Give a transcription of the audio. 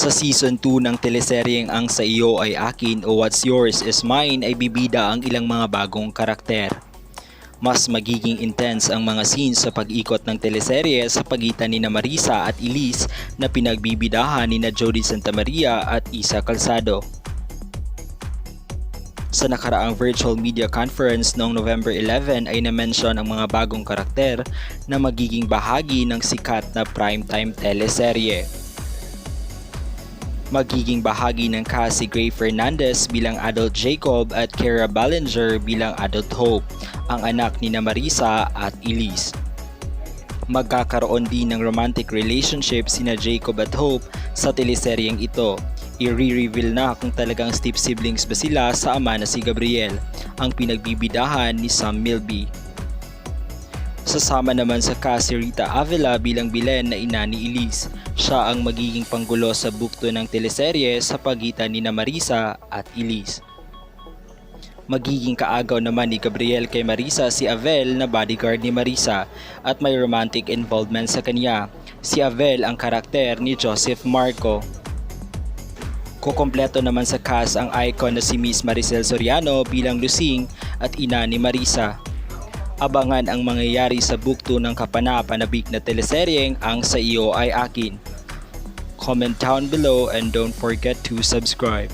Sa Season 2 ng teleseryeng Ang Sa Iyo Ay Akin o What's Yours Is Mine ay bibida ang ilang mga bagong karakter. Mas magiging intense ang mga scenes sa pag-ikot ng teleserye sa pagitan ni Marisa at Elise na pinagbibidahan ni na Jody Santa Maria at Isa Calzado. Sa nakaraang virtual media conference noong November 11 ay na-mention ang mga bagong karakter na magiging bahagi ng sikat na primetime teleserye. Magiging bahagi ng cast si Gray Fernandez bilang adult Jacob at Kara Ballinger bilang adult Hope, ang anak ni na Marisa at Elise. Magkakaroon din ng romantic relationship sina Jacob at Hope sa teleseryeng ito. I-re-reveal na kung talagang step siblings ba sila sa ama na si Gabriel, ang pinagbibidahan ni Sam Milby. Sasama naman sa si Rita Avila bilang Bilen na ina ni Elise. Siya ang magiging panggulo sa bukto ng teleserye sa pagitan ni na Marisa at Elise. Magiging kaagaw naman ni Gabriel kay Marisa si Avel na bodyguard ni Marisa at may romantic involvement sa kanya. Si Avel ang karakter ni Joseph Marco. Kukompleto naman sa cast ang icon na si Miss Maricel Soriano bilang Lusing at ina ni Marisa. Abangan ang mangyayari sa bukto ng kapanapanabik na teleseryeng Ang Sa Iyo Ay Akin. Comment down below and don't forget to subscribe.